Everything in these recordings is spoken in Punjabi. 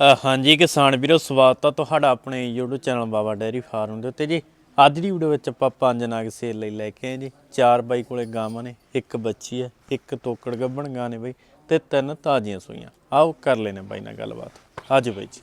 ਹਾਂਜੀ ਕਿਸਾਨ ਵੀਰੋ, ਸਵਾਗਤ ਆ ਤੁਹਾਡਾ ਆਪਣੇ YouTube channel Baba dairy farm ਦੇ ਉੱਤੇ ਜੀ। ਅੱਜ ਦੀ ਵੀਡੀਓ ਵਿੱਚ ਆਪਾਂ ਪੰਜ ਨਾਗ ਸੇਲ ਲਈ ਲੈ ਕੇ ਆਏ ਜੀ। ਚਾਰ ਬਾਈ ਕੋਲੇ ਗਾਵਾਂ ਨੇ, ਇੱਕ ਬੱਚੀ ਹੈ, ਇੱਕ ਤੋਕੜ ਗੱਭਣ ਗਾਂ ਨੇ ਬਾਈ ਤੇ ਤਿੰਨ ਤਾਜ਼ੀਆਂ ਸੂਈਆਂ। ਆਓ ਕਰ ਲੈਨੇ ਬਾਈ ਨਾਲ ਗੱਲਬਾਤ। ਅੱਜ ਬਾਈ ਜੀ।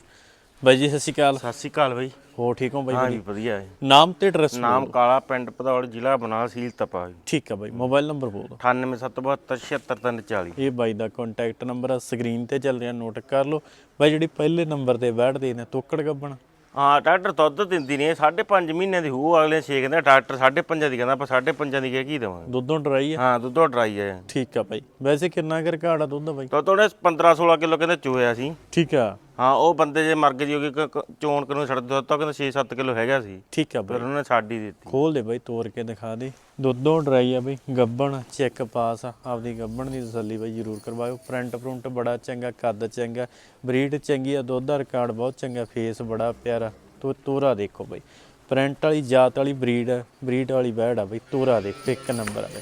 ਬਾਈ ਜੀ, ਸਤਿ ਸ਼੍ਰੀ ਅਕਾਲ। ਸਤਿ ਸ਼੍ਰੀ ਅਕਾਲ ਬਾਈ। ਹੋ ਠੀਕ ਹੋ ਬਾਈ ਹਾਂ ਜੀ ਜੀ ਵਧੀਆ ਹੈ ਨਾਮ ਤੇ ਐਡਰੈਸ ਨਾਮ ਕਾਲਾ ਪਿੰਡ ਪਧੌੜ ਜ਼ਿਲ੍ਹਾ ਬਨਾਲ ਸੀਲ ਤਪਾ ਠੀਕ ਆ ਬਾਈ ਮੋਬਾਈਲ ਨੰਬਰ ਬੋਲ ਦਿਓ। 9872776340 ਇਹ ਬਾਈ ਦਾ ਕੰਟੈਕਟ ਨੰਬਰ ਆ ਸਕਰੀਨ ਤੇ ਚੱਲ ਰਿਹਾ ਨੋਟ ਕਰ ਲਓ। ਬਾਈ ਜਿਹੜੀ ਪਹਿਲੇ ਨੰਬਰ ਤੇ ਬੈਠਦੇ ਨੇ ਤੋਕੜ ਗੱਭਣ ਹਾਂ ਡਾਕਟਰ ਦੁੱਧ ਦਿੰਦੀ ਨਹੀਂ 5.5 ਮਹੀਨੇ ਦੀ ਹੋ ਅਗਲੇ ਛੇ ਕਹਿੰਦਾ ਡਾਕਟਰ 5.5 ਦੀ ਕਹਿੰਦਾ ਆਪਾਂ 5.5 ਦੀ ਕਹਿ ਕੀ ਦੇਵਾਂਗੇ। ਦੁੱਧੋਂ ਡਰਾਈ ਆ? ਹਾਂ ਦੁੱਧੋਂ ਡਰਾਈ ਹੈ ਠੀਕ ਆ ਬਾਈ। ਵੈਸੇ ਕਿੰਨਾ ਕਰ ਘਾੜਾ ਦੁੱਧ ਆ ਬਾਈ? ਦੁੱਧ ਉਹਨੇ 15 16 ਕਿਲੋ ਕਹਿੰਦੇ ਚੋਇਆ ਸੀ। ਠੀਕ ਆ। ਹਾਂ ਉਹ ਬੰਦੇ ਜੇ ਮਰ ਗਏ ਜੀ ਉਹ ਕਿ- ਕਿ ਚੋਣ ਕਰਨ ਛੱਡ ਦਿੱਤਾ ਤਾਂ ਕਹਿੰਦਾ 6-7 ਕਿਲੋ ਹੈਗਾ ਸੀ। ਠੀਕ ਆ ਬਾਈ। ਫਿਰ ਉਹਨੇ ਛੱਡ ਹੀ ਦਿੱਤੀ। ਖੋਲ ਦੇ ਬਾਈ ਤੋੜ ਕੇ ਦਿਖਾ ਦੇ। ਦੁੱਧੋਂ ਡਰਾਈ ਆ ਬਾਈ ਗੱਬਣ ਚੈੱਕ ਪਾਸ ਆ। ਆਪਦੀ ਗੱਬਣ ਦੀ ਤਸੱਲੀ ਬਾਈ ਜ਼ਰੂਰ ਕਰਵਾਇਓ। ਪ੍ਰਿੰਟ ਪ੍ਰਿੰਟ ਬੜਾ ਚੰਗਾ ਕੱਦ ਚੰਗਾ ਬਰੀਡ ਚੰਗੀ ਆ ਦੁੱਧ ਦਾ ਰਿਕਾਰਡ ਬਹੁਤ ਚੰਗਾ ਫੇਸ ਬੜਾ ਪਿਆਰਾ। ਤੋ ਤੋਰਾ ਦੇਖੋ ਬਾਈ। ਪ੍ਰਿੰਟ ਵਾਲੀ ਜਾਤ ਵਾਲੀ ਬਰੀਡ ਆ ਬਰੀਡ ਵਾਲੀ ਬੈੜ ਆ ਬਾਈ ਤੋਰਾ ਦੇਖ ਇੱਕ ਨੰਬਰ ਆ ਬਾਈ।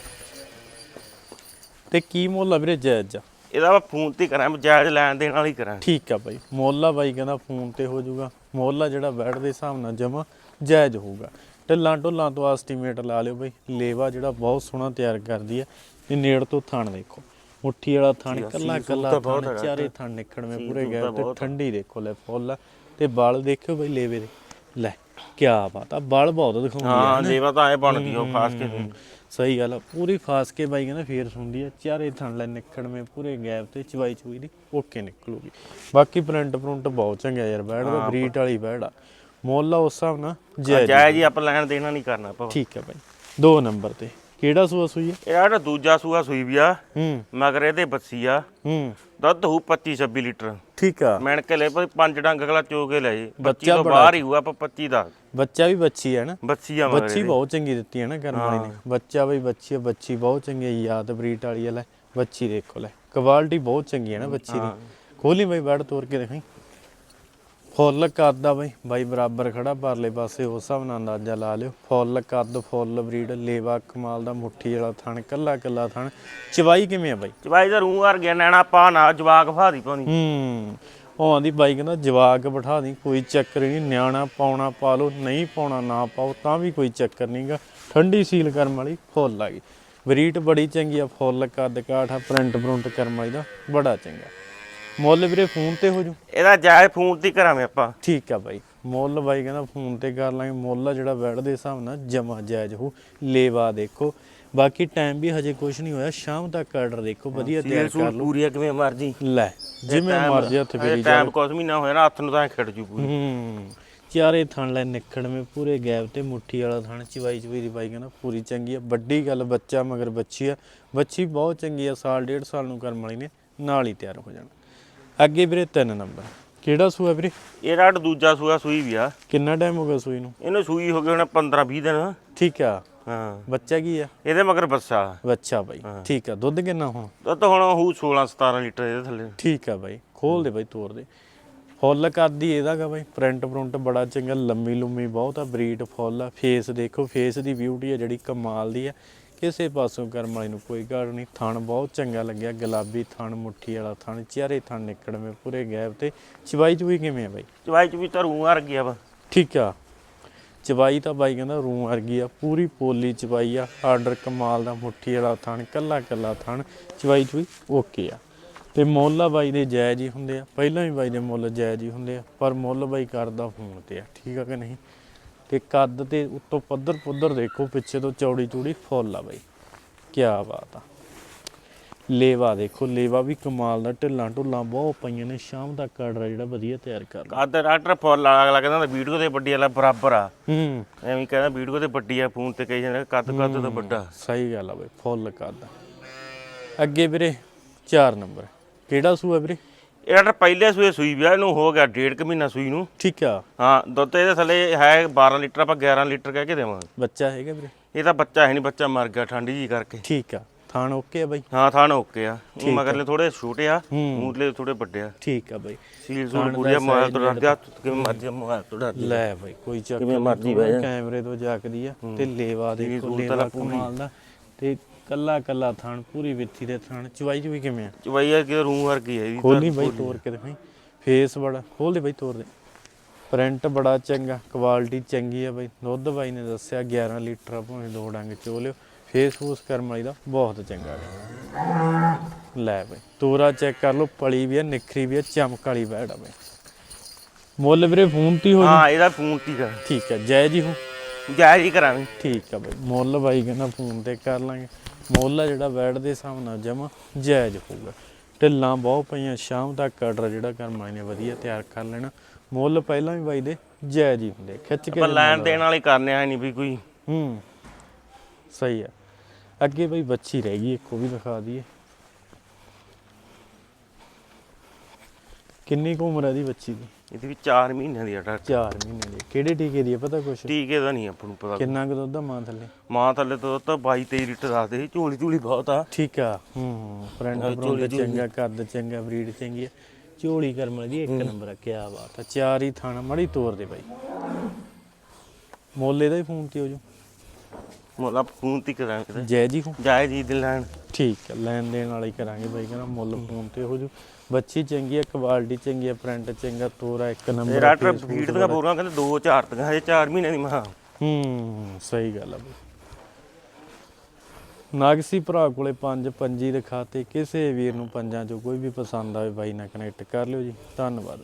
ਤੇ ਕੀ ਮੁੱਲ ਆ ਵੀਰੇ ਜਾਇਜ਼ ਆ ਇਹਦਾ ਮੈਂ ਫੋਨ ਤੇ ਕਰਾਂ ਜਾਇਜ਼ ਲੈਣ ਦੇਣ ਵਾਲੀ ਕਰਾਂ। ਠੀਕ ਆ ਬਾਈ। ਮੋਲਾ ਬਾਈ ਕਹਿੰਦਾ ਫੋਨ ਤੇ ਹੋ ਜਾਊਗਾ। ਮੋਲਾ ਜਿਹੜਾ ਬੈਠ ਦੇ ਹਿਸਾਬ ਨਾਲ ਜਮਾ ਜਾਇਜ਼ ਹੋਊਗਾ। ਢਿੱਲਾਂ ਢੁੱਲਾਂ ਤੋਂ ਐਸਟੀਮੇਟ ਲਾ ਲਿਓ ਬਾਈ। ਲੇਵਾ ਜਿਹੜਾ ਬਹੁਤ ਸੋਹਣਾ ਤਿਆਰ ਕਰਦੀ ਹੈ ਇਹ ਨੇੜ ਤੋਂ ਥਣ ਦੇਖੋ। ਮੁੱਠੀ ਵਾਲਾ ਥਣ ਕੱਲਾ ਕੱਲਾ ਥਣ ਚਾਰੇ ਥਣ ਨਿਕੜਵੇਂ ਪੂਰੇ ਗਏ। ਤੇ ਠੰਡੀ ਦੇਖੋ ਲੈ ਫੁੱਲ ਤੇ ਵਾਲ ਦੇਖਿਓ ਬਾਈ ਲੇਵੇ ਦੇ। ਲੈ। ਕੀ ਬਾਤ ਆ ਵਾਲ ਬਹੁਤ ਦਿਖਾਉਂਦੀ ਆ ਹਾਂ ਲੇਵਾ ਤਾਂ ਐ ਬਣਦੀ ਉਹ ਖਾਸ ਕੇ ਸਹੀ ਗੱਲ ਆ ਪੂਰੀ ਫਾਸ ਕੇ ਬਾਈ ਕਹਿੰਦਾ ਫੇਰ ਸੁਣਦੀ ਆ ਚਾਰੇ ਥਣ ਲੈ ਨਿਕੜਵੇਂ ਪੂਰੇ ਗੈਪ ਤੇ ਚਵਾਈ ਚੁਈ ਦੀ ਓਕੇ ਨਿਕਲੂਗੀ। ਬਾਕੀ ਪ੍ਰਿੰਟ ਪ੍ਰਿੰਟ ਬਹੁਤ ਚੰਗਾ ਯਾਰ ਬੈੜ ਦਾ ਬਰੀਟ ਵਾਲੀ ਬੈੜ ਆ। ਮੁੱਲ ਆ ਉਸ ਹਿਸਾਬ ਨਾਲ ਜਾਇਜ਼ ਜਾਇਜ਼ ਹੀ ਆਪਾਂ ਲੈਣ ਦੇਣਾ ਨਹੀਂ ਕਰਨਾ ਆਪਾਂ। ਠੀਕ ਹੈ ਬਾਈ ਦੋ ਨੰਬਰ ਤੇ ਕਿਹੜਾ ਸੂਆ ਸੂਈ ਹੈ ਇਹ ਜਿਹੜਾ ਦੂਜਾ ਸੂਆ ਸੂਈ ਵੀ ਆ ਹੂੰ। ਮਗਰ ਇਹਦੇ ਬੱਸੀ ਆ। ਹੂੰ। ਦੁੱਧ ਹੋਊ 25 26 ਲੀਟਰ। ਠੀਕ ਆ। ਮੈਣ ਕੇ ਲੈ ਭਾਈ ਪੰਜ ਡੰਗ ਅਗਲਾ ਚੋ ਕੇ ਲੈ ਜੀ। ਬੱਚਾ 25 ਤੋਂ ਬੜਾ- ਬਾਹਰ ਹੀ ਹੋਊ ਆਪਾਂ 25 ਦਾ। ਬੱਚਾ ਵੀ ਬੱਚੀ ਹੈ ਨਾ। ਬੱਸੀ ਆ ਬੱਚੀ ਬਹੁਤ ਚੰਗੀ ਦਿੱਤੀ ਹੈ ਨਾ ਕਰਨ ਵਾਲੀ ਨੇ। ਬੱਚਾ ਬਈ ਬੱਚੀ ਬੱਚੀ ਬਹੁਤ ਚੰਗੀ ਹੈ ਯਾਦ ਬਰੀਟ ਵਾਲੀ ਲੈ। ਬੱਚੀ ਦੇਖੋ ਲੈ। ਕੁਆਲਿਟੀ ਬਹੁਤ ਚੰਗੀ ਹੈ ਨਾ ਬੱਚੀ ਦੀ। ਖੋਲੀ ਬਈ ਬੈੜ ਤੋੜ ਕੇ ਦਿਖਾਈ। ਫੁੱਲ ਕੱਦ ਆ ਬਈ। ਬਾਈ ਬਰਾਬਰ ਖੜਾ ਪਰਲੇ ਪਾਸੇ ਉਸ ਹਿਸਾਬ ਨਾਲ ਅੰਦਾਜ਼ਾ ਲਾ ਲਿਓ। ਫੁੱਲ ਕੱਦ ਫੁੱਲ ਬਰੀਡ ਲੇਵਾ ਕਮਾਲ ਦਾ ਮੁੱਠੀ ਵਾਲਾ ਥਣ ਕੱਲਾ ਕੱਲਾ ਥਣ। ਚਵਾਈ ਕਿਵੇਂ ਆ ਬਾਈ? ਚਵਾਈ ਦਾ ਰੂਹ ਵਰ ਗਿਆ ਨੈਣਾ ਪਾ ਨਾ ਜਵਾਕ ਫਾਦੀ ਪਾਉਣੀ। ਹੂੰ ਉਹ ਆਂਦੀ ਬਾਈ ਕਹਿੰਦਾ ਜਵਾਕ ਬਿਠਾ ਦੀ ਕੋਈ ਚੱਕਰ ਨਹੀਂ ਨਿਆਣਾ ਪਾਉਣਾ ਪਾ ਲਓ ਨਹੀਂ ਪਾਉਣਾ ਨਾ ਪਾਓ ਤਾਂ ਵੀ ਕੋਈ ਚੱਕਰ ਨਹੀਂਗਾ ਠੰਡੀ ਸੀਲ ਕਰਨ ਵਾਲੀ ਫੁੱਲ ਆ ਗਈ। ਬਰੀਟ ਬੜੀ ਚੰਗੀ ਆ ਫੁੱਲ ਕੱਦ ਕਾਠ ਆ ਪ੍ਰਿੰਟ ਪ੍ਰਿੰਟ ਕਰਨ ਵਾਲੀ ਦਾ ਬੜਾ ਚੰਗਾ। ਮੁੱਲ ਵੀਰੇ ਫੋਨ ਤੇ ਹੋ ਜੂ। ਇਹਦਾ ਜਾਇਜ਼ ਫੋਨ ਤੇ ਹੀ ਕਰਾਂਗੇ ਆਪਾਂ। ਠੀਕ ਆ ਬਾਈ। ਮੁੱਲ ਬਾਈ ਕਹਿੰਦਾ ਫੋਨ ਤੇ ਕਰ ਲਾਂਗੇ। ਮੁੱਲ ਆ ਜਿਹੜਾ ਬੈਠ ਦੇ ਹਿਸਾਬ ਨਾਲ ਜਮਾ ਜਾਇਜ਼ ਹੋ ਲੇਵਾ ਦੇਖੋ। ਬਾਕੀ ਟਾਈਮ ਵੀ ਹਜੇ ਕੁਝ ਨਹੀਂ ਹੋਇਆ। ਸ਼ਾਮ ਤੱਕ ਆਰਡਰ ਦੇਖੋ। ਵਧੀਆ ਤਿਆਰ ਕਰ ਲਓ। ਪੂਰੀ ਆ ਕਿਵੇਂ ਮਰਜ਼ੀ। ਲੈ ਜਿਵੇਂ ਮਰਜ਼ੀ ਹੱਥ ਫੇਰੀ ਜਾ ਟਾਈਮ ਕੁਛ ਮਹੀਨਾ ਹੋਇਆ ਨਾ ਹੱਥ ਨੂੰ ਤਾਂ ਖਿੜ ਜੂ ਪੂਰੀ। ਹੂੰ। ਚਾਰੇ ਥਣ ਲੈ ਨਿਕੜਵੇਂ ਪੂਰੇ ਗੈਪ ਤੇ ਮੁੱਠੀ ਵਾਲਾ ਥਣ ਚਵਾਈ ਚਵਾਈ ਦੀ ਬਾਈ ਕਹਿੰਦਾ ਪੂਰੀ ਚੰਗੀ ਆ। ਵੱਡੀ ਗੱਲ ਬੱਚਾ ਮਗਰ ਬੱਚੀ ਆ। ਬੱਚੀ ਬਹੁਤ ਚੰਗੀ ਆ ਸਾਲ ਡੇਢ ਸਾਲ ਨੂੰ ਕਰਮ ਵਾਲੀ ਨੇ ਨਾਲ ਹੀ ਤਿਆਰ ਹੋ ਜਾਣਾ। ਅੱਗੇ ਵੀਰੇ ਤਿੰਨ ਨੰਬਰ। ਕਿਹੜਾ ਸੂਆ ਵੀਰੇ? ਇਹ ਰਾਡ ਦੂਜਾ ਸੂਆ ਸੂਈ ਵੀ ਆ। ਕਿੰਨਾ ਟਾਈਮ ਹੋ ਗਿਆ ਸੂਈ ਨੂੰ? ਇਹਨੂੰ ਸੂਈ ਹੋ ਗਏ ਹੁਣ 15 20 ਦਿਨ। ਠੀਕ ਆ। ਹਾਂ। ਬੱਚਾ ਕੀ ਆ? ਇਹਦੇ ਮਗਰ ਬੱਸਾ ਬੱਚਾ ਬਾਈ। ਠੀਕ ਆ। ਦੁੱਧ ਕਿੰਨਾ ਹੁਣ? ਦੁੱਧ ਹੁਣ ਹੋਊ 16 17 ਲੀਟਰ ਇਹਦੇ ਥੱਲੇ। ਠੀਕ ਆ ਬਾਈ। ਖੋਲ ਦੇ ਬਾਈ ਤੋੜ ਦੇ। ਫੁੱਲ ਕਰਦੀ ਇਹਦਾ ਗਾ ਬਾਈ। ਪ੍ਰਿੰਟ ਪ੍ਰਿੰਟ ਬੜਾ ਚੰਗਾ ਲੰਮੀ ਲੁੰਮੀ ਬਹੁਤ ਆ ਬਰੀਡ ਫੁੱਲ ਆ। ਫੇਸ ਦੇਖੋ ਫੇਸ ਦੀ ਬਿਊਟੀ ਆ ਜਿਹੜੀ ਕਮਾਲ ਦੀ ਆ। ਕਿਸੇ ਪਾਸੋਂ ਕਰਮ ਵਾਲੀ ਨੂੰ ਕੋਈ ਘਾਟ ਨਹੀਂ। ਥਣ ਬਹੁਤ ਚੰਗਾ ਲੱਗਿਆ। ਗੁਲਾਬੀ ਥਣ ਮੁੱਠੀ ਵਾਲਾ ਥਣ ਚਿਹਰੇ ਥਣ ਨਿਕੜਵੇਂ ਪੂਰੇ ਗੈਪ ਤੇ। ਚਵਾਈ ਚੁਈ ਕਿਵੇਂ ਆ ਬਾਈ? ਚਵਾਈ ਚ ਵੀ ਤਾਂ ਰੂਹ ਵਰ ਗਿਆ ਵਾ ਠੀਕ ਆ। ਚਵਾਈ ਤਾਂ ਬਾਈ ਕਹਿੰਦਾ ਰੂੰ ਵਰਗੀ ਆ। ਪੂਰੀ ਪੋਲੀ ਚਵਾਈ ਆ। ਆਰਡਰ ਕਮਾਲ ਦਾ ਮੁੱਠੀ ਵਾਲਾ ਥਣ ਕੱਲਾ ਕੱਲਾ ਥਣ ਚਵਾਈ ਚੁਈ ਓਕੇ ਆ। ਤੇ ਮੁੱਲ ਬਾਈ ਦੇ ਜਾਇਜ਼ ਹੀ ਹੁੰਦੇ ਆ। ਪਹਿਲਾਂ ਵੀ ਬਾਈ ਦੇ ਮੁੱਲ ਜਾਇਜ਼ ਹੀ ਹੁੰਦੇ ਆ। ਪਰ ਮੁੱਲ ਬਾਈ ਕਰਦਾ ਫੋਨ ਤੇ ਆ। ਠੀਕ ਆ ਕਿ ਨਹੀਂ? ਤੇ ਕੱਦ ਤੇ ਉੱਤੋਂ ਪੱਧਰ ਪੁੱਧਰ ਦੇਖੋ ਪਿੱਛੇ ਤੋਂ ਚੌੜੀ ਚੂੜੀ ਫੁੱਲ ਆ ਬਾਈ। ਕੀ ਬਾਤ ਆ। ਲੇਵਾ ਦੇਖੋ ਲੇਵਾ ਵੀ ਕਮਾਲ ਦਾ ਢਿੱਲਾਂ ਢੁੱਲਾਂ ਬਹੁਤ ਪਈਆਂ ਨੇ ਸ਼ਾਮ ਤੱਕ ਆਰਡਰ ਜਿਹੜਾ ਵਧੀਆ ਤਿਆਰ ਕਰ ਕੱਦ ਡਾਕਟਰ ਫੁੱਲ ਅਗਲਾ ਕਹਿੰਦਾ ਵੀਡੀਓ ਤੇ ਵੱਡੀ ਵਾਲਾ ਬਰਾਬਰ ਆ। ਹੂੰ। ਐਵੇਂ ਕਹਿੰਦਾ ਵੀਡੀਓ ਤੇ ਵੱਡੀ ਆ ਫੋਨ ਤੇ ਕਹੀ ਜਾਂਦਾ ਕੱਦ ਕੱਦ ਤਾਂ ਵੱਡਾ। ਸਹੀ ਗੱਲ ਆ ਬਈ ਫੁੱਲ ਕੱਦ ਅੱਗੇ ਵੀਰੇ 4 ਨੰਬਰ। ਕਿਹੜਾ ਸੂਆ ਵੀਰੇ? ਇਹ ਡਾਕਟਰ ਪਹਿਲੇ ਸੂਏ ਸੂਈ ਵਿਆ ਇਹਨੂੰ ਹੋ ਗਿਆ ਡੇਢ ਕੁ ਮਹੀਨਾ ਸੂਈ ਨੂੰ। ਠੀਕ ਆ। ਹਾਂ ਦੁੱਧ ਇਹਦੇ ਥੱਲੇ ਹੈ 12 ਲੀਟਰ ਆਪਾਂ 11 ਲੀਟਰ ਕਹਿ ਕੇ ਦੇਵਾਂਗੇ। ਬੱਚਾ ਹੈਗਾ ਵੀਰੇ? ਇਹ ਤਾਂ ਬੱਚਾ ਹੈ ਨਹੀਂ ਬੱਚਾ ਮਰ ਗਿਆ ਠੰਡੀ ਜੀ ਕਰਕੇ। ਠੀਕ ਆ ਥਾਣ ਓਕੇ ਆ ਬਾਈ? ਹਾਂ ਥਾਣ ਓਕੇ ਆ। ਉਹ ਮਗਰਲੇ ਥੋੜੇ ਛੋਟੇ ਆ ਹੂੰ। ਮੂਰਲੇ ਥੋੜੇ ਵੱਡੇ ਆ। ਠੀਕ ਆ ਬਾਈ। ਸੀਲ ਸੂਲ ਪੂਰੀ ਮੋਬਾਈਲ ਤੋਂ ਡਰਦੇ ਆ ਕਿਵੇਂ ਮਰਜ਼ੀ ਮੋਬਾਈਲ ਤੋਂ ਡਰਦੇ ਲੈ ਬਾਈ ਕੋਈ ਚੱਕਰ ਕਿਵੇਂ ਨੀ, ਮਰਜ਼ੀ। ਕੈਮਰੇ ਤੋਂ ਜਾਕਦੀ ਆ ਤੇ ਲੇਵਾ ਦੇਖੋ ਲੇਵਾ। ਕਮਾਲ ਦਾ। ਤੇ ਕੱਲਾ ਕੱਲਾ ਥਾਣ ਪੂਰੀ ਵਿੱਥੀ ਦੇ ਥਾਣ। ਚਵਾਈ ਚ ਵੀ ਕਿਵੇਂ ਆ? ਚਵਾਈ ਆ ਕਿ ਰੂਹ ਵਰਗੀ ਹੈ ਇਹ ਵੀ ਖੋਲੀ ਬਾਈ ਤੋੜ ਕੇ ਦਿਖਾਈ। ਫੇਸ ਬੜਾ ਖੋਲ ਦੇ ਬਾਈ ਤੋਰ ਦੇ। ਪ੍ਰਿੰਟ ਬੜਾ ਚੰਗਾ ਕੁਆਲਿਟੀ ਚੰਗੀ ਆ ਬਾਈ। ਦੁੱਧ ਬਾਈ ਨੇ ਦੱਸਿਆ 11 ਲੀਟਰ ਭਾਵੇਂ ਦੋ ਡੰਗ ਚੋ ਲਿਓ। ਫੇਸ ਫੂਸ ਕਰਮ ਵਾਲੀ ਦਾ ਬਹੁਤ ਚੰਗਾ ਗਾ। ਲੈ ਬਾਈ ਤੋਰਾ ਚੈੱਕ ਕਰ ਲਓ ਪਲੀ ਵੀ ਆ ਨਿਖਰੀ ਵੀ ਆ ਚਮਕ ਵਾਲੀ ਬੈੜ ਆ ਬਾਈ। ਮੁੱਲ ਵੀਰੇ ਫੋਨ ਤੇ ਹੀ ਹੋ ਜੂ ਹਾਂ ਇਹਦਾ ਫੋਨ ਤੀ ਕਰ ਠੀਕ ਹੈ ਜੈ ਜੀ ਹੋ ਜਾਇਜ਼ ਹੀ ਕਰਾਂਗੇ। ਠੀਕ ਆ ਬਾਈ ਮੁੱਲ ਬਾਈ ਕਹਿੰਦਾ ਫੋਨ ਤੇ ਕਰ ਲਾਂਗੇ। ਮੁੱਲ ਆ ਜਿਹੜਾ ਬੈਡ ਦੇ ਹਿਸਾਬ ਨਾਲ ਜਮਾ ਜਾਇਜ਼ ਹੋਊਗਾ। ਢਿੱਲਾਂ ਬਹੁਤ ਪਈਆਂ ਸ਼ਾਮ ਤੱਕ ਆਰਡਰ ਜਿਹੜਾ ਕਰਮਾਈ ਨੇ ਵਧੀਆ ਤਿਆਰ ਕਰ ਲੈਣਾ। ਮੁੱਲ ਪਹਿਲਾਂ ਵੀ ਬਾਈ ਦੇ ਜਾਇਜ਼ ਹੀ ਹੁੰਦੇ ਖਿੱਚ ਕੇ ਆਪਾਂ ਲੈਣ। ਦੇਣ ਵਾਲੇ ਕਰਨੇ ਆ ਨਹੀਂ ਵੀ ਕੋਈ। ਹੂੰ ਸਹੀ ਆ। ਅੱਗੇ ਬਈ ਬੱਚੀ ਰਹਿ ਗਈ ਇੱਕ ਉਹ ਵੀ ਦਿਖਾ ਦਈਏ। ਕਿੰਨੀ ਕੁ ਉਮਰ ਹੈ ਦੀ ਬੱਚੀ ਦੀ? ਇਹਦੇ ਵੀ 4 ਮਹੀਨਿਆਂ ਦੀ ਆ ਡਾਕਟਰ। 4 ਮਹੀਨੇ ਦੀ। ਕਿਹੜੇ ਟੀਕੇ ਦੀ ਹੈ ਪਤਾ ਕੁਛ? ਟੀਕੇ ਦਾ ਨਹੀਂ ਆਪਾਂ ਨੂੰ ਪਤਾ। ਕਿੰਨਾ ਕੁ ਦੁੱਧ ਦਾ ਮਾਂ ਥੱਲੇ? ਮਾਂ ਥੱਲੇ ਤੋਂ ਤਾਂ 22 23 ਲੀਟਰ ਦੱਸਦੇ ਸੀ ਝੋਲੀ ਝੋਲੀ ਬਹੁਤ ਆ। ਠੀਕ ਆ ਹੂੰ ਫਰੈਂਡ ਝੋਲੀ-। ਚੰਗਾ ਕੱਦ ਚੰਗਾ ਬਰੀਡ ਚੰਗੀ ਆ। ਝੋਲੀ ਕਰਮ ਦੀ ਇੱਕ ਨੰਬਰ ਆ ਕਿਆ ਬਾਤ ਆ। ਚਾਰ ਹੀ ਥਾਣਾ ਮੜੀ ਤੋਰ ਦੇ ਬਾਈ। ਮੋਲੇ ਦਾ ਹੀ ਫੋਨ ਤੇ ਹੋ ਜੂ। ਮੁੱਲ ਆਪਾਂ ਫੋਨ ਤੀ ਕਰਾਂਗੇ ਤੇ। ਜੈ ਜੀ ਹੋ ਜਾਇਜ਼ ਹੀ ਦੇ ਲੈਣ। ਠੀਕ ਹੈ ਲੈਣ ਦੇਣ ਵਾਲੀ ਕਰਾਂਗੇ ਬਾਈ ਕਹਿੰਦਾ ਮੁੱਲ ਫੋਨ ਤੇ ਹੋ ਜੂ। ਬੱਚੀ ਚੰਗੀ ਹੈ ਕੁਆਲਿਟੀ ਚੰਗੀ ਹੈ ਪ੍ਰਿੰਟ ਚੰਗਾ ਤੋਰਾ ਇੱਕ ਨੰਬਰ face ਫੀਡ ਦੀਆਂ ਬੋਰਾਂ ਕਹਿੰਦੇ 2 4 ਤੀਆਂ ਹਜੇ 4 ਮਹੀਨੇ ਦੀ ਮਾਂ। ਹੂੰ ਸਹੀ ਗੱਲ ਆ ਬਈ। ਨਾਗਸੀ ਭਰਾ ਕੋਲੇ ਪੰਜ ਪੰਜੀ ਦਿਖਾਤੇ ਕਿਸੇ ਵੀਰ ਨੂੰ ਪੰਜਾਂ ਚੋਂ ਕੋਈ ਵੀ ਪਸੰਦ ਆਵੇ ਬਾਈ ਨਾਲ ਕਨੈਕਟ ਕਰ ਲਿਓ ਜੀ। ਧੰਨਵਾਦ।